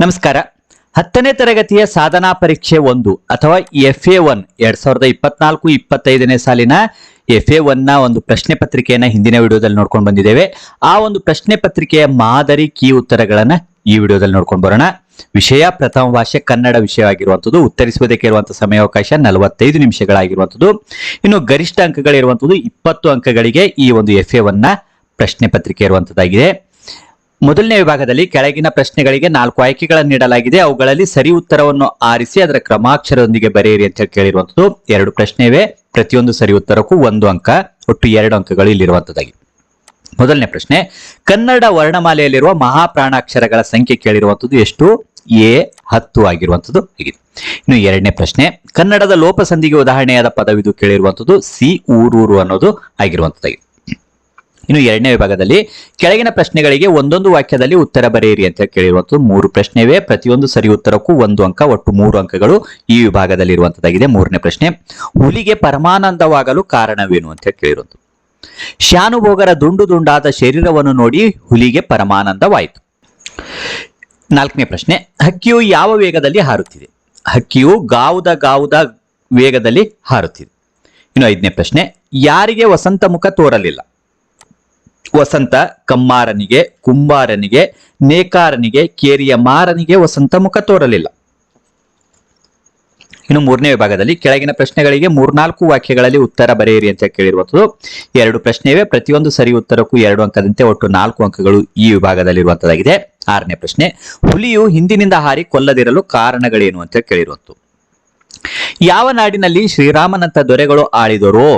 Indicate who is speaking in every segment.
Speaker 1: ನಮಸ್ಕಾರ. ಹತ್ತನೇ ತರಗತಿಯ ಸಾಧನಾ ಪರೀಕ್ಷೆ ಒಂದು ಅಥವಾ ಎಫ್ ಎ ಒನ್ ಎರಡ್ ಸಾವಿರದ ಇಪ್ಪತ್ನಾಲ್ಕು, ಇಪ್ಪತ್ತೈದನೇ ಸಾಲಿನ ಎಫ್ ಎ ಒನ್ನ ಒಂದು ಪ್ರಶ್ನೆ ಪತ್ರಿಕೆಯನ್ನ ಹಿಂದಿನ ವಿಡಿಯೋದಲ್ಲಿ ನೋಡ್ಕೊಂಡು ಬಂದಿದ್ದೇವೆ. ಆ ಒಂದು ಪ್ರಶ್ನೆ ಪತ್ರಿಕೆಯ ಮಾದರಿ, ಕೀ ಉತ್ತರಗಳನ್ನ ಈ ವಿಡಿಯೋದಲ್ಲಿ ನೋಡ್ಕೊಂಡು ಬರೋಣ. ವಿಷಯ ಪ್ರಥಮ ಭಾಷೆ, ಕನ್ನಡ ವಿಷಯವಾಗಿರುವಂಥದ್ದು ಉತ್ತರಿಸುವುದಕ್ಕೆ ಇರುವಂತಹ ಸಮಯಾವಕಾಶ ನಲವತ್ತೈದು ನಿಮಿಷಗಳಾಗಿರುವಂಥದ್ದು. ಇನ್ನು ಗರಿಷ್ಠ ಅಂಕಗಳಿರುವಂಥದ್ದು ಇಪ್ಪತ್ತು ಅಂಕಗಳಿಗೆ ಈ ಒಂದು ಎಫ್ ಎ ಒನ್ನ ಪ್ರಶ್ನೆ ಪತ್ರಿಕೆ ಇರುವಂತದ್ದಾಗಿದೆ ಮೊದಲನೇ ವಿಭಾಗದಲ್ಲಿ ಕೆಳಗಿನ ಪ್ರಶ್ನೆಗಳಿಗೆ ನಾಲ್ಕು ಆಯ್ಕೆಗಳನ್ನು ನೀಡಲಾಗಿದೆ. ಅವುಗಳಲ್ಲಿ ಸರಿ ಉತ್ತರವನ್ನು ಆರಿಸಿ ಅದರ ಕ್ರಮಾಕ್ಷರದೊಂದಿಗೆ ಬರೆಯಿರಿ ಅಂತ ಕೇಳಿರುವಂತದ್ದು. ಎರಡು ಪ್ರಶ್ನೆ ಇವೆ ಪ್ರತಿಯೊಂದು ಸರಿ ಉತ್ತರಕ್ಕೂ ಒಂದು ಅಂಕ. ಒಟ್ಟು ಎರಡು ಅಂಕಗಳು ಇಲ್ಲಿರುವಂತದ್ದಾಗಿ. ಮೊದಲನೇ ಪ್ರಶ್ನೆ. ಕನ್ನಡ ವರ್ಣಮಾಲೆಯಲ್ಲಿರುವ ಮಹಾಪ್ರಾಣಾಕ್ಷರಗಳ ಸಂಖ್ಯೆ ಕೇಳಿರುವಂತದ್ದು ಎಷ್ಟು? ಎ, ಹತ್ತು ಆಗಿರುವಂತದ್ದು. ಆಗಿದೆ ಇನ್ನು ಎರಡನೇ ಪ್ರಶ್ನೆ. ಕನ್ನಡದ ಲೋಪಸಂಧಿಗೆ ಉದಾಹರಣೆಯಾದ ಪದವಿದು ಕೇಳಿರುವಂತದ್ದು. ಸಿ, ಊರೂರು ಅನ್ನೋದು ಆಗಿರುವಂತದ್ದಾಗಿದೆ ಇನ್ನು ಎರಡನೇ ವಿಭಾಗದಲ್ಲಿ ಕೆಳಗಿನ ಪ್ರಶ್ನೆಗಳಿಗೆ ಒಂದೊಂದು ವಾಕ್ಯದಲ್ಲಿ ಉತ್ತರ ಬರೆಯಿರಿ ಅಂತ ಕೇಳಿರುವಂತದ್ದು ಮೂರು ಪ್ರಶ್ನೆವೇ, ಪ್ರತಿಯೊಂದು ಸರಿ ಉತ್ತರಕ್ಕೂ ಒಂದು ಅಂಕ, ಒಟ್ಟು ಮೂರು ಅಂಕಗಳು ಈ ವಿಭಾಗದಲ್ಲಿ ಇರುವಂತದ್ದಾಗಿದೆ ಮೂರನೇ ಪ್ರಶ್ನೆ, ಹುಲಿಗೆ ಪರಮಾನಂದವಾಗಲು ಕಾರಣವೇನು ಅಂತ ಕೇಳಿರುವಂತದ್ದು ಶಾನುಭೋಗರ ದುಂಡು ದುಂಡಾದ ಶರೀರವನ್ನು ನೋಡಿ ಹುಲಿಗೆ ಪರಮಾನಂದವಾಯಿತು. ನಾಲ್ಕನೇ ಪ್ರಶ್ನೆ, ಹಕ್ಕಿಯು ಯಾವ ವೇಗದಲ್ಲಿ ಹಾರುತ್ತಿದೆ? ಹಕ್ಕಿಯು ಗಾವುದ ಗಾವುದ ವೇಗದಲ್ಲಿ ಹಾರುತ್ತಿದೆ. ಇನ್ನು ಐದನೇ ಪ್ರಶ್ನೆ, ಯಾರಿಗೆ ವಸಂತ ಮುಖ ತೋರಲಿಲ್ಲ? ವಸಂತ ಕಮ್ಮಾರನಿಗೆ, ಕುಂಬಾರನಿಗೆ, ನೇಕಾರನಿಗೆ, ಕೇರಿಯ ಮಾರನಿಗೆ ವಸಂತ ಮುಖ ತೋರಲಿಲ್ಲ. ಇನ್ನು ಮೂರನೇ ವಿಭಾಗದಲ್ಲಿ ಕೆಳಗಿನ ಪ್ರಶ್ನೆಗಳಿಗೆ ಮೂರ್ನಾಲ್ಕು ವಾಕ್ಯಗಳಲ್ಲಿ ಉತ್ತರ ಬರೆಯಿರಿ ಅಂತ ಕೇಳಿರುವಂಥದ್ದು. ಎರಡು ಪ್ರಶ್ನೆ ಇವೆ ಪ್ರತಿಯೊಂದು ಸರಿ ಉತ್ತರಕ್ಕೂ ಎರಡು ಅಂಕದಂತೆ ಒಟ್ಟು ನಾಲ್ಕು ಅಂಕಗಳು ಈ ವಿಭಾಗದಲ್ಲಿರುವಂತದ್ದಾಗಿದೆ ಆರನೇ ಪ್ರಶ್ನೆ, ಹುಲಿಯು ಹಿಂದಿನಿಂದ ಹಾರಿ ಕೊಲ್ಲದಿರಲು ಕಾರಣಗಳೇನು ಅಂತ ಕೇಳಿರುವಂತು ಯಾವ ನಾಡಿನಲ್ಲಿ ಶ್ರೀರಾಮನಂತ ದೊರೆಗಳು ಆಳಿದರೋ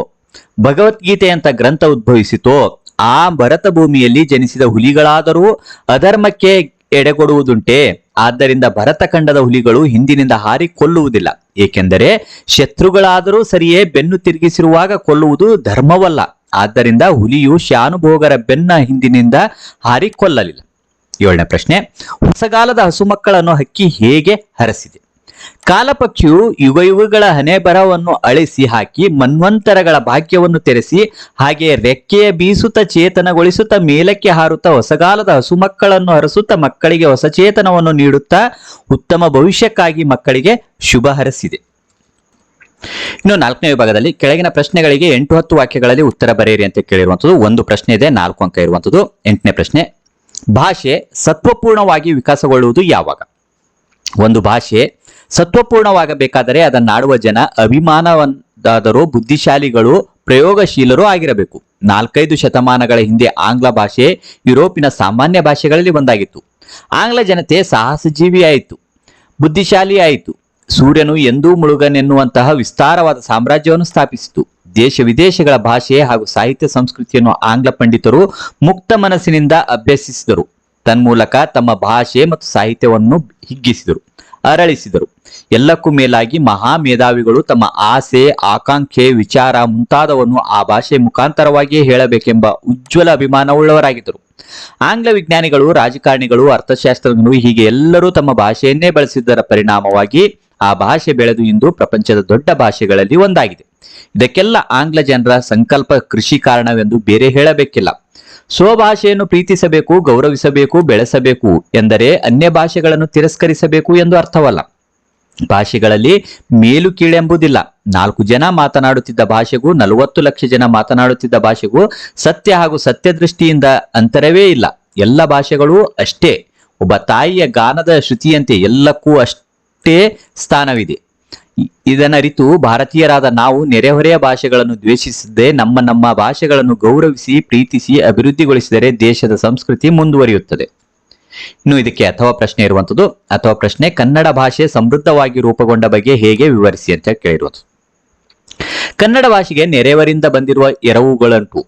Speaker 1: ಭಗವದ್ಗೀತೆಯಂತ ಗ್ರಂಥ ಉದ್ಭವಿಸಿತೋ ಆ ಭರತ ಭೂಮಿಯಲ್ಲಿ ಜನಿಸಿದ ಹುಲಿಗಳಾದರೂ ಅಧರ್ಮಕ್ಕೆ ಎಡೆಗೊಡುವುದುಂಟೆ ಆದ್ದರಿಂದ ಭರತ ಖಂಡದ ಹುಲಿಗಳು ಹಿಂದಿನಿಂದ ಹಾರಿ ಕೊಲ್ಲುವುದಿಲ್ಲ. ಏಕೆಂದರೆ ಶತ್ರುಗಳಾದರೂ ಸರಿಯೇ ಬೆನ್ನು ತಿರುಗಿಸಿರುವಾಗ ಕೊಲ್ಲುವುದು ಧರ್ಮವಲ್ಲ. ಆದ್ದರಿಂದ ಹುಲಿಯು ಶಾನುಭೋಗರ ಬೆನ್ನ ಹಿಂದಿನಿಂದ ಹಾರಿ ಕೊಲ್ಲಲಿಲ್ಲ. ಏಳನೇ ಪ್ರಶ್ನೆ, ಹೊಸಗಾಲದ ಹಸುಮಕ್ಕಳನ್ನು ಹಕ್ಕಿ ಹೇಗೆ ಹರಸಿದೆ? ಕಾಲಪಕ್ಷಿಯು ಯುಗ ಯುಗಗಳ ಹಣೆ ಬರವನ್ನು ಅಳಿಸಿ ಹಾಕಿ ಮನ್ವಂತರಗಳ ಭಾಗ್ಯವನ್ನು ತೆರೆಸಿ ಹಾಗೆ ರೆಕ್ಕೆಯ ಬೀಸುತ್ತ ಚೇತನಗೊಳಿಸುತ್ತಾ ಮೇಲಕ್ಕೆ ಹಾರುತ್ತಾ ಹೊಸಗಾಲದ ಹಸುಮಕ್ಕಳನ್ನು ಹರಸುತ್ತಾ ಮಕ್ಕಳಿಗೆ ಹೊಸ ಚೇತನವನ್ನು ನೀಡುತ್ತಾ ಉತ್ತಮ ಭವಿಷ್ಯಕ್ಕಾಗಿ ಮಕ್ಕಳಿಗೆ ಶುಭ ಹರಸಿದೆ. ಇನ್ನು ನಾಲ್ಕನೇ ವಿಭಾಗದಲ್ಲಿ ಕೆಳಗಿನ ಪ್ರಶ್ನೆಗಳಿಗೆ ಎಂಟು ಹತ್ತು ವಾಕ್ಯಗಳಲ್ಲಿ ಉತ್ತರ ಬರೆಯಿರಿ ಅಂತ ಕೇಳಿರುವಂಥದ್ದು. ಒಂದು ಪ್ರಶ್ನೆ ಇದೆ, ನಾಲ್ಕು ಅಂಕ ಇರುವಂಥದ್ದು. ಎಂಟನೇ ಪ್ರಶ್ನೆ, ಭಾಷೆ ಸತ್ವಪೂರ್ಣವಾಗಿ ವಿಕಾಸಗೊಳ್ಳುವುದು ಯಾವಾಗ? ಒಂದು ಭಾಷೆ ಸತ್ವಪೂರ್ಣವಾಗಬೇಕಾದರೆ ಅದನ್ನಾಡುವ ಜನ ಅಭಿಮಾನವಾದರೂ ಬುದ್ಧಿಶಾಲಿಗಳು, ಪ್ರಯೋಗಶೀಲರೂ ಆಗಿರಬೇಕು. ನಾಲ್ಕೈದು ಶತಮಾನಗಳ ಹಿಂದೆ ಆಂಗ್ಲ ಭಾಷೆ ಯುರೋಪಿನ ಸಾಮಾನ್ಯ ಭಾಷೆಗಳಲ್ಲಿ ಒಂದಾಗಿತ್ತು. ಆಂಗ್ಲ ಜನತೆ ಸಾಹಸಜೀವಿಯಾಯಿತು ಬುದ್ಧಿಶಾಲಿ ಆಯಿತು ಸೂರ್ಯನು ಎಂದೂ ಮುಳುಗನೆನ್ನುವಂತಹ ವಿಸ್ತಾರವಾದ ಸಾಮ್ರಾಜ್ಯವನ್ನು ಸ್ಥಾಪಿಸಿತು. ದೇಶ ವಿದೇಶಗಳ ಭಾಷೆ ಹಾಗೂ ಸಾಹಿತ್ಯ ಸಂಸ್ಕೃತಿಯನ್ನು ಆಂಗ್ಲ ಪಂಡಿತರು ಮುಕ್ತ ಮನಸ್ಸಿನಿಂದ ಅಭ್ಯಸಿಸಿದರು. ತನ್ಮೂಲಕ ತಮ್ಮ ಭಾಷೆ ಮತ್ತು ಸಾಹಿತ್ಯವನ್ನು ಹಿಗ್ಗಿಸಿದರು, ಅರಳಿಸಿದರು. ಎಲ್ಲಕ್ಕೂ ಮೇಲಾಗಿ ಮಹಾ ಮೇಧಾವಿಗಳು ತಮ್ಮ ಆಸೆ, ಆಕಾಂಕ್ಷೆ, ವಿಚಾರ ಮುಂತಾದವನ್ನು ಆ ಭಾಷೆ ಮುಖಾಂತರವಾಗಿಯೇ ಹೇಳಬೇಕೆಂಬ ಉಜ್ವಲ ಅಭಿಮಾನವುಳ್ಳವರಾಗಿದ್ದರು. ಆಂಗ್ಲ ವಿಜ್ಞಾನಿಗಳು, ರಾಜಕಾರಣಿಗಳು, ಅರ್ಥಶಾಸ್ತ್ರಜ್ಞರು ಹೀಗೆ ಎಲ್ಲರೂ ತಮ್ಮ ಭಾಷೆಯನ್ನೇ ಬಳಸಿದ್ದರ ಪರಿಣಾಮವಾಗಿ ಆ ಭಾಷೆ ಬೆಳೆದು ಇಂದು ಪ್ರಪಂಚದ ದೊಡ್ಡ ಭಾಷೆಗಳಲ್ಲಿ ಒಂದಾಗಿದೆ. ಇದಕ್ಕೆಲ್ಲ ಆಂಗ್ಲ ಜನರ ಸಂಕಲ್ಪ ಕೃಷಿ ಕಾರಣವೆಂದು ಬೇರೆ ಹೇಳಬೇಕಿಲ್ಲ. ಸ್ವಭಾಷೆಯನ್ನು ಪ್ರೀತಿಸಬೇಕು, ಗೌರವಿಸಬೇಕು, ಬೆಳೆಸಬೇಕು ಎಂದರೆ ಅನ್ಯ ಭಾಷೆಗಳನ್ನು ತಿರಸ್ಕರಿಸಬೇಕು ಎಂದು ಅರ್ಥವಲ್ಲ. ಭಾಷೆಗಳಲ್ಲಿ ಮೇಲು ಕೀಳೆಂಬುದಿಲ್ಲ ನಾಲ್ಕು ಜನ ಮಾತನಾಡುತ್ತಿದ್ದ ಭಾಷೆಗೂ ನಲವತ್ತು ಲಕ್ಷ ಜನ ಮಾತನಾಡುತ್ತಿದ್ದ ಭಾಷೆಗೂ ಸತ್ಯ ಹಾಗೂ ಸತ್ಯ ದೃಷ್ಟಿಯಿಂದ ಅಂತರವೇ ಇಲ್ಲ. ಎಲ್ಲ ಭಾಷೆಗಳು ಅಷ್ಟೇ. ಒಬ್ಬ ತಾಯಿಯ ಗಾನದ ಶ್ರುತಿಯಂತೆ ಎಲ್ಲಕ್ಕೂ ಅಷ್ಟೇ ಸ್ಥಾನವಿದೆ. ಇದನ್ನರಿತು ಭಾರತೀಯರಾದ ನಾವು ನೆರೆಹೊರೆಯ ಭಾಷೆಗಳನ್ನು ದ್ವೇಷಿಸದೆ ನಮ್ಮ ನಮ್ಮ ಭಾಷೆಗಳನ್ನು ಗೌರವಿಸಿ, ಪ್ರೀತಿಸಿ, ಅಭಿವೃದ್ಧಿಗೊಳಿಸಿದರೆ ದೇಶದ ಸಂಸ್ಕೃತಿ ಮುಂದುವರಿಯುತ್ತದೆ. ಇನ್ನು ಇದಕ್ಕೆ ಅಥವಾ ಪ್ರಶ್ನೆ ಇರುವಂತದ್ದು, ಅಥವಾ ಪ್ರಶ್ನೆ ಕನ್ನಡ ಭಾಷೆ ಸಮೃದ್ಧವಾಗಿ ರೂಪುಗೊಂಡ ಬಗ್ಗೆ ಹೇಗೆ ವಿವರಿಸಿ ಅಂತ ಕೇಳಿರುವುದು ಕನ್ನಡ ಭಾಷೆಗೆ ನೆರೆಯವರಿಂದ ಬಂದಿರುವ ಎರವುಗಳಂಟು.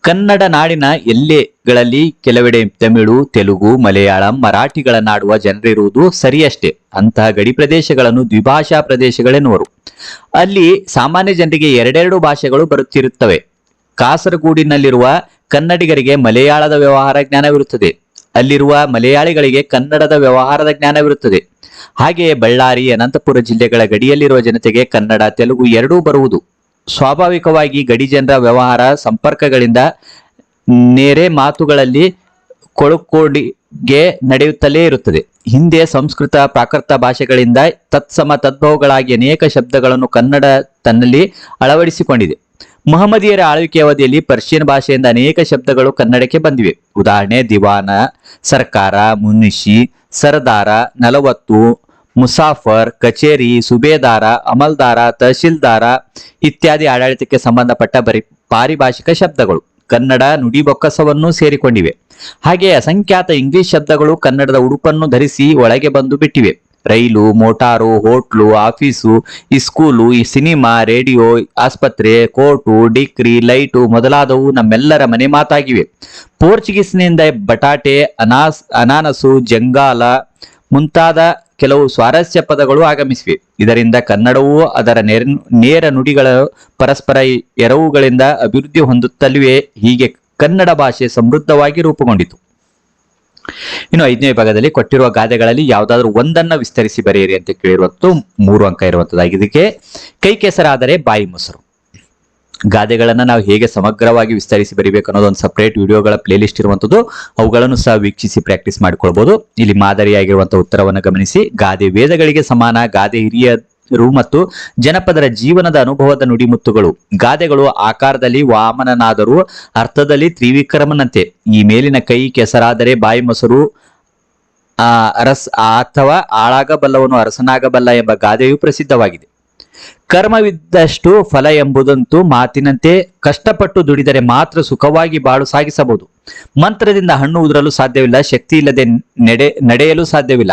Speaker 1: ಕನ್ನಡ ನಾಡಿನ ಎಲ್ಲೆಗಳಲ್ಲಿ ಕೆಲವೆಡೆ ತಮಿಳು, ತೆಲುಗು, ಮಲಯಾಳಂ ಮರಾಠಿಗಳನ್ನಾಡುವ ಜನರಿರುವುದು ಸರಿಯಷ್ಟೇ. ಅಂತಹ ಗಡಿ ಪ್ರದೇಶಗಳನ್ನು ದ್ವಿಭಾಷಾ ಪ್ರದೇಶಗಳೆನ್ನುವರು. ಅಲ್ಲಿ ಸಾಮಾನ್ಯ ಜನರಿಗೆ ಎರಡೆರಡು ಭಾಷೆಗಳು ಬರುತ್ತಿರುತ್ತವೆ. ಕಾಸರಗೂಡಿನಲ್ಲಿರುವ ಕನ್ನಡಿಗರಿಗೆ ಮಲಯಾಳದ ವ್ಯವಹಾರ ಜ್ಞಾನವಿರುತ್ತದೆ. ಅಲ್ಲಿರುವ ಮಲಯಾಳಿಗಳಿಗೆ ಕನ್ನಡದ ವ್ಯವಹಾರದ ಜ್ಞಾನವಿರುತ್ತದೆ. ಹಾಗೆಯೇ ಬಳ್ಳಾರಿ, ಅನಂತಪುರ ಜಿಲ್ಲೆಗಳ ಗಡಿಯಲ್ಲಿರುವ ಜನತೆಗೆ ಕನ್ನಡ, ತೆಲುಗು ಎರಡೂ ಬರುವುದು. ಸ್ವಾಭಾವಿಕವಾಗಿ ಗಡಿ ಜನರ ವ್ಯವಹಾರ ಸಂಪರ್ಕಗಳಿಂದ ನೇರೆ ಮಾತುಗಳಲ್ಲಿ ಕೊಳುಕೋಡಿಗೆ ನಡೆಯುತ್ತಲೇ ಇರುತ್ತದೆ. ಹಿಂದೆ ಸಂಸ್ಕೃತ, ಪ್ರಾಕೃತ ಭಾಷೆಗಳಿಂದ ತತ್ಸಮ ತದ್ಭವಗಳಾಗಿ ಅನೇಕ ಶಬ್ದಗಳನ್ನು ಕನ್ನಡ ತನ್ನಲ್ಲಿ ಅಳವಡಿಸಿಕೊಂಡಿದೆ. ಮಹಮ್ಮದಿಯರ ಆಳ್ವಿಕೆ ಅವಧಿಯಲ್ಲಿ ಪರ್ಷಿಯನ್ ಭಾಷೆಯಿಂದ ಅನೇಕ ಶಬ್ದಗಳು ಕನ್ನಡಕ್ಕೆ ಬಂದಿವೆ. ಉದಾಹರಣೆ, ದಿವಾನ, ಸರ್ಕಾರ ಮುನಿಷಿ ಸರದಾರ, ನಲವತ್ತು, ಮುಸಾಫರ್, ಕಚೇರಿ, ಸುಬೇದಾರ, ಅಮಲ್ದಾರ, ತಹಶೀಲ್ದಾರ ಇತ್ಯಾದಿ ಆಡಳಿತಕ್ಕೆ ಸಂಬಂಧಪಟ್ಟ ಬರಿ ಪಾರಿಭಾಷಿಕ ಶಬ್ದಗಳು. ಕನ್ನಡ ನುಡಿ ಬೊಕ್ಕಸವನ್ನು ಸೇರಿಕೊಂಡಿವೆ. ಹಾಗೆಯೇ ಅಸಂಖ್ಯಾತ ಇಂಗ್ಲಿಷ್ ಶಬ್ದಗಳು ಕನ್ನಡದ ಉಡುಪನ್ನು ಧರಿಸಿ ಒಳಗೆ ಬಂದು ಬಿಟ್ಟಿವೆ. Rail, motor, hotel, office school, ಈ ಸಿನಿಮಾ, ರೇಡಿಯೋ, ಆಸ್ಪತ್ರೆ, ಕೋರ್ಟು ಡಿಕ್ರಿ ಲೈಟು ಮೊದಲಾದವು ನಮ್ಮೆಲ್ಲರ ಮನೆ ಮಾತಾಗಿವೆ. ಪೋರ್ಚುಗೀಸ್ನಿಂದ ಬಟಾಟೆ, ಅನಾಸ್, ಅನಾನಸು, ಜಂಗಾಲ ಮುಂತಾದ ಕೆಲವು ಸ್ವಾರಸ್ಯ ಪದಗಳು ಆಗಮಿಸಿವೆ. ಇದರಿಂದ ಕನ್ನಡವೂ ಅದರ ನೇರ ನೇರ ನುಡಿಗಳ ಪರಸ್ಪರ ಎರವುಗಳಿಂದ ಅಭಿವೃದ್ಧಿ ಹೊಂದುತ್ತಲಿವೆ. ಹೀಗೆ ಕನ್ನಡ ಭಾಷೆ ಸಮೃದ್ಧವಾಗಿ ರೂಪುಗೊಂಡಿತು. ಇನ್ನು ಐದನೇ ವಿಭಾಗದಲ್ಲಿ ಕೊಟ್ಟಿರುವ ಗಾದೆಗಳಲ್ಲಿ ಯಾವುದಾದ್ರೂ ಒಂದನ್ನ ವಿಸ್ತರಿಸಿ ಬರೆಯಿರಿ ಅಂತ ಕೇಳಿರುವಂತದ್ದು ಮೂರು ಅಂಕ ಇರುವಂತದ್ದಾಗಿದೆ ಇದಕ್ಕೆ ಕೈ ಕೆಸರಾದರೆ ಬಾಯಿ ಮೊಸರು. ಗಾದೆಗಳನ್ನ ನಾವು ಹೇಗೆ ಸಮಗ್ರವಾಗಿ ವಿಸ್ತರಿಸಿ ಬರಿಬೇಕು ಅನ್ನೋದು ಒಂದು ಸಪರೇಟ್ ವಿಡಿಯೋಗಳ ಪ್ಲೇಲಿಸ್ಟ್ ಇರುವಂತದ್ದು ಅವುಗಳನ್ನು ಸಹ ವೀಕ್ಷಿಸಿ ಪ್ರಾಕ್ಟೀಸ್ ಮಾಡ್ಕೊಳ್ಬಹುದು ಇಲ್ಲಿ ಮಾದರಿಯಾಗಿರುವಂತಹ ಉತ್ತರವನ್ನು ಗಮನಿಸಿ. ಗಾದೆ ವೇದಗಳಿಗೆ ಸಮಾನ, ಗಾದೆ ಹಿರಿಯರು ಮತ್ತು ಜನಪದರ ಜೀವನದ ಅನುಭವದ ನುಡಿಮುತ್ತುಗಳು. ಗಾದೆಗಳು ಆಕಾರದಲ್ಲಿ ವಾಮನನಾದರೂ ಅರ್ಥದಲ್ಲಿ ತ್ರಿವಿಕ್ರಮನಂತೆ. ಈ ಮೇಲಿನ ಕೈ ಕೆಸರಾದರೆ ಬಾಯಿ ಮೊಸರು, ಆ ಅರಸ್ ಅಥವಾ ಆಳಾಗಬಲ್ಲವನು ಅರಸನಾಗಬಲ್ಲ ಎಂಬ ಗಾದೆಯು ಪ್ರಸಿದ್ಧವಾಗಿದೆ. ಕರ್ಮವಿದ್ದಷ್ಟು ಫಲ ಎಂಬುದಂತೂ ಮಾತಿನಂತೆ ಕಷ್ಟಪಟ್ಟು ದುಡಿದರೆ ಮಾತ್ರ ಸುಖವಾಗಿ ಬಾಳು ಸಾಗಿಸಬಹುದು. ಮಂತ್ರದಿಂದ ಹಣ್ಣು ಉದುರಲು ಸಾಧ್ಯವಿಲ್ಲ, ಶಕ್ತಿ ಇಲ್ಲದೆ ನಡೆ, ನಡೆಯಲು ಸಾಧ್ಯವಿಲ್ಲ.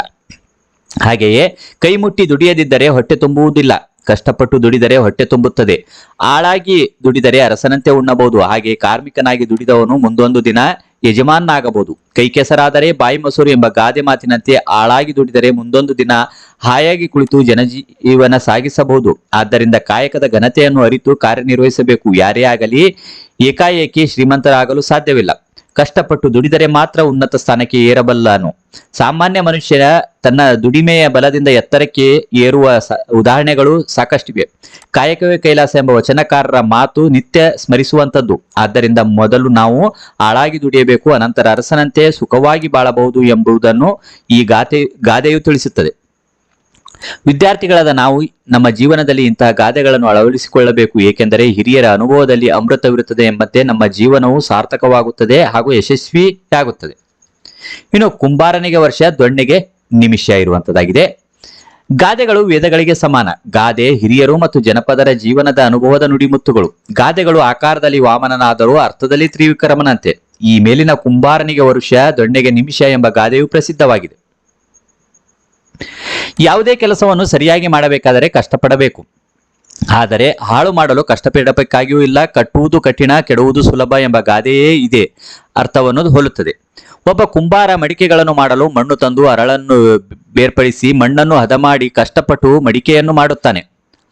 Speaker 1: ಹಾಗೆಯೇ ಕೈ ಮುಟ್ಟಿ ದುಡಿಯದಿದ್ದರೆ ಹೊಟ್ಟೆ ತುಂಬುವುದಿಲ್ಲ, ಕಷ್ಟಪಟ್ಟು ದುಡಿದರೆ ಹೊಟ್ಟೆ ತುಂಬುತ್ತದೆ. ಆಳಾಗಿ ದುಡಿದರೆ ಅರಸನಂತೆ ಉಣ್ಣಬಹುದು, ಹಾಗೆ ಕಾರ್ಮಿಕನಾಗಿ ದುಡಿದವನು ಮುಂದೊಂದು ದಿನ ಯಜಮಾನನಾಗಬಹುದು. ಕೈ ಕೆಸರಾದರೆ ಬಾಯಿ ಮೊಸರು ಎಂಬ ಗಾದೆ ಮಾತಿನಂತೆ ಆಳಾಗಿ ದುಡಿದರೆ ಮುಂದೊಂದು ದಿನ ಹಾಯಾಗಿ ಕುಳಿತು ಜನಜೀವನ ಸಾಗಿಸಬಹುದು. ಆದ್ದರಿಂದ ಕಾಯಕದ ಘನತೆಯನ್ನು ಅರಿತು ಕಾರ್ಯನಿರ್ವಹಿಸಬೇಕು. ಯಾರೇ ಆಗಲಿ ಏಕಾಏಕಿ ಶ್ರೀಮಂತರಾಗಲು ಸಾಧ್ಯವಿಲ್ಲ. ಕಷ್ಟಪಟ್ಟು ದುಡಿದರೆ ಮಾತ್ರ ಉನ್ನತ ಸ್ಥಾನಕ್ಕೆ ಏರಬಲ್ಲನು ಸಾಮಾನ್ಯ ಮನುಷ್ಯ ತನ್ನ ದುಡಿಮೆಯ ಬಲದಿಂದ ಎತ್ತರಕ್ಕೆ ಏರುವ ಉದಾಹರಣೆಗಳು ಸಾಕಷ್ಟಿವೆ. ಕಾಯಕವೇ ಕೈಲಾಸ ಎಂಬ ವಚನಕಾರರ ಮಾತು ನಿತ್ಯ ಸ್ಮರಿಸುವಂಥದ್ದು. ಆದ್ದರಿಂದ ಮೊದಲು ನಾವು ಆಳಾಗಿ ದುಡಿಯಬೇಕು, ಅನಂತರ ಅರಸನಂತೆ ಸುಖವಾಗಿ ಬಾಳಬಹುದು ಎಂಬುದನ್ನು ಈ ಗಾದೆ ಗಾದೆಯು ತಿಳಿಸುತ್ತದೆ. ವಿದ್ಯಾರ್ಥಿಗಳಾದ ನಾವು ನಮ್ಮ ಜೀವನದಲ್ಲಿ ಇಂತಹ ಗಾದೆಗಳನ್ನು ಅಳವಡಿಸಿಕೊಳ್ಳಬೇಕು, ಏಕೆಂದರೆ ಹಿರಿಯರ ಅನುಭವದಲ್ಲಿ ಅಮೃತವಿರುತ್ತದೆ ಎಂಬಂತೆ ನಮ್ಮ ಜೀವನವು ಸಾರ್ಥಕವಾಗುತ್ತದೆ ಹಾಗೂ ಯಶಸ್ವಿಯಾಗುತ್ತದೆ. ಇನ್ನು ಕುಂಬಾರನಿಗೆ ವರ್ಷ ದೊಣ್ಣೆಗೆ ನಿಮಿಷ ಇರುವಂತದ್ದಾಗಿದೆ ಗಾದೆಗಳು ವೇದಗಳಿಗೆ ಸಮಾನ. ಗಾದೆ ಹಿರಿಯರು ಮತ್ತು ಜನಪದರ ಜೀವನದ ಅನುಭವದ ನುಡಿಮುತ್ತುಗಳು. ಗಾದೆಗಳು ಆಕಾರದಲ್ಲಿ ವಾಮನನಾದರೂ ಅರ್ಥದಲ್ಲಿ ತ್ರಿವಿಕ್ರಮನಂತೆ. ಈ ಮೇಲಿನ ಕುಂಬಾರನಿಗೆ ವರುಷ ದೊಣ್ಣೆಗೆ ನಿಮಿಷ ಎಂಬ ಗಾದೆಯು ಪ್ರಸಿದ್ಧವಾಗಿದೆ. ಯಾವುದೇ ಕೆಲಸವನ್ನು ಸರಿಯಾಗಿ ಮಾಡಬೇಕಾದರೆ ಕಷ್ಟಪಡಬೇಕು. ಆದರೆ ಹಾಳು ಮಾಡಲು ಕಷ್ಟಪಡಬೇಕಾಗಿಯೂ ಇಲ್ಲ, ಕಟ್ಟುವುದು ಕಠಿಣ ಕೆಡುವುದು ಸುಲಭ ಎಂಬ ಗಾದೆಯೇ ಇದೆ ಅರ್ಥವನ್ನು ಹೋಲುತ್ತದೆ. ಒಬ್ಬ ಕುಂಬಾರ ಮಡಿಕೆಗಳನ್ನು ಮಾಡಲು ಮಣ್ಣು ತಂದು ಅರಳನ್ನು ಬೇರ್ಪಡಿಸಿ ಮಣ್ಣನ್ನು ಹದ ಮಾಡಿ ಕಷ್ಟಪಟ್ಟು ಮಡಿಕೆಯನ್ನು ಮಾಡುತ್ತಾನೆ.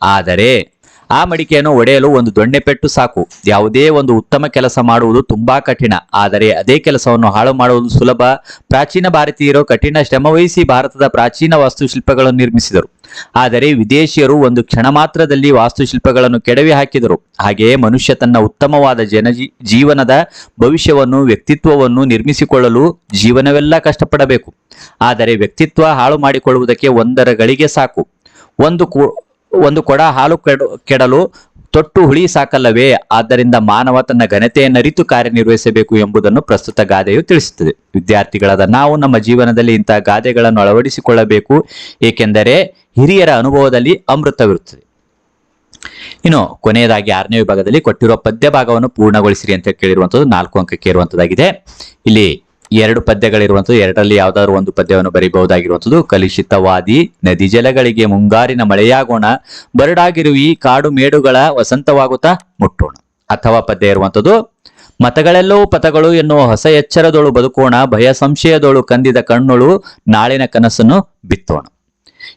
Speaker 1: ಆದರೆ ಆ ಮಡಿಕೆಯನ್ನು ಒಡೆಯಲು ಒಂದು ದೊಣ್ಣೆ ಪೆಟ್ಟು ಸಾಕು. ಯಾವುದೇ ಒಂದು ಉತ್ತಮ ಕೆಲಸ ಮಾಡುವುದು ತುಂಬಾ ಕಠಿಣ. ಆದರೆ ಅದೇ ಕೆಲಸವನ್ನು ಹಾಳು ಮಾಡುವುದು ಸುಲಭ. ಪ್ರಾಚೀನ ಭಾರತೀಯರು ಕಠಿಣ ಶ್ರಮವಹಿಸಿ ಭಾರತದ ಪ್ರಾಚೀನ ವಾಸ್ತುಶಿಲ್ಪಗಳನ್ನು ನಿರ್ಮಿಸಿದರು. ಆದರೆ ವಿದೇಶಿಯರು ಒಂದು ಕ್ಷಣ ಮಾತ್ರದಲ್ಲಿ ವಾಸ್ತುಶಿಲ್ಪಗಳನ್ನು ಕೆಡವಿ ಹಾಕಿದರು. ಹಾಗೆಯೇ ಮನುಷ್ಯ ತನ್ನ ಉತ್ತಮವಾದ ಜನ ಜೀವನದ ಭವಿಷ್ಯವನ್ನು, ವ್ಯಕ್ತಿತ್ವವನ್ನು ನಿರ್ಮಿಸಿಕೊಳ್ಳಲು ಜೀವನವೆಲ್ಲ ಕಷ್ಟಪಡಬೇಕು. ಆದರೆ ವ್ಯಕ್ತಿತ್ವ ಹಾಳು ಮಾಡಿಕೊಳ್ಳುವುದಕ್ಕೆ ಒಂದರ ಗಳಿಗೆ ಸಾಕು. ಒಂದು ಒಂದು ಕೊಡ ಹಾಲು ಕೆಡ, ಕೆಡಲು ತೊಟ್ಟು ಹುಳಿ ಸಾಕಲ್ಲವೇ? ಆದ್ದರಿಂದ ಮಾನವ ತನ್ನ ಘನತೆಯನ್ನರಿತು ಕಾರ್ಯನಿರ್ವಹಿಸಬೇಕು ಎಂಬುದನ್ನು ಪ್ರಸ್ತುತ ಗಾದೆಯು ತಿಳಿಸುತ್ತದೆ. ವಿದ್ಯಾರ್ಥಿಗಳಾದ ನಾವು ನಮ್ಮ ಜೀವನದಲ್ಲಿ ಇಂತಹ ಗಾದೆಗಳನ್ನು ಅಳವಡಿಸಿಕೊಳ್ಳಬೇಕು, ಏಕೆಂದರೆ ಹಿರಿಯರ ಅನುಭವದಲ್ಲಿ ಅಮೃತವಿರುತ್ತದೆ. ಇನ್ನು ಕೊನೆಯದಾಗಿ ಆರನೇ ವಿಭಾಗದಲ್ಲಿ ಕೊಟ್ಟಿರುವ ಪದ್ಯ ಭಾಗವನ್ನು ಪೂರ್ಣಗೊಳಿಸಿರಿ ಅಂತ ಕೇಳಿರುವಂತದ್ದು ನಾಲ್ಕು ಅಂಕಕ್ಕೆ ಇರುವಂಥದ್ದಾಗಿದೆ ಇಲ್ಲಿ ಎರಡು ಪದ್ಯಗಳಿರುವಂತದ್ದು ಎರಡರಲ್ಲಿ ಯಾವ್ದಾದ್ರು ಒಂದು ಪದ್ಯವನ್ನು ಬರೀಬಹುದಾಗಿರುವಂತದ್ದು ಕಲುಷಿತವಾದಿ, ನದಿ ಜಲಗಳಿಗೆ ಮುಂಗಾರಿನ ಮಳೆಯಾಗೋಣ ಈ ಕಾಡು ಮೇಡುಗಳ ವಸಂತವಾಗುತ್ತಾ ಮುಟ್ಟೋಣ. ಅಥವಾ ಪದ್ಯ ಇರುವಂತದ್ದು ಮತಗಳೆಲ್ಲವೂ ಪಥಗಳು ಎನ್ನುವ ಹೊಸ ಎಚ್ಚರದೊಳು ಬದುಕೋಣ, ಭಯ ಸಂಶಯದೊಳು ಕಂದಿದ ಕಣ್ಣುಳು ನಾಳಿನ ಕನಸನ್ನು ಬಿತ್ತೋಣ.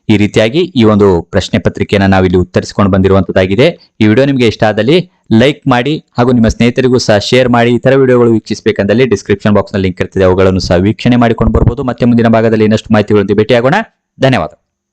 Speaker 1: ಈ ರೀತಿಯಾಗಿ ಈ ಒಂದು ಪ್ರಶ್ನೆ ಪತ್ರಿಕೆಯನ್ನು ನಾವಿಲ್ಲಿ ಉತ್ತರಿಸಿಕೊಂಡು ಬಂದಿರುವಂತದ್ದಾಗಿದೆ. ಈ ವಿಡಿಯೋ ನಿಮಗೆ ಇಷ್ಟ ಆದಲ್ಲಿ ಲೈಕ್ ಮಾಡಿ ಹಾಗೂ ನಿಮ್ಮ ಸ್ನೇಹಿತರಿಗೂ ಸಹ ಶೇರ್ ಮಾಡಿ. ಇತರ ವಿಡಿಯೋಗಳು ವೀಕ್ಷಿಸಬೇಕಂದಲ್ಲಿ ಡಿಸ್ಕ್ರಿಪ್ಷನ್ ಬಾಕ್ಸ್ನಲ್ಲಿ ಲಿಂಕ್ ಇರ್ತದೆ. ಅವುಗಳನ್ನು ಸಹ ವೀಕ್ಷಣೆ ಮಾಡಿಕೊಂಡು ಬರ್ಬೋದು. ಮತ್ತೆ ಮುಂದಿನ ಭಾಗದಲ್ಲಿ ಇನ್ನಷ್ಟು ಮಾಹಿತಿಗಳೊಂದಿಗೆ ಭೇಟಿಯಾಗೋಣ. ಧನ್ಯವಾದ.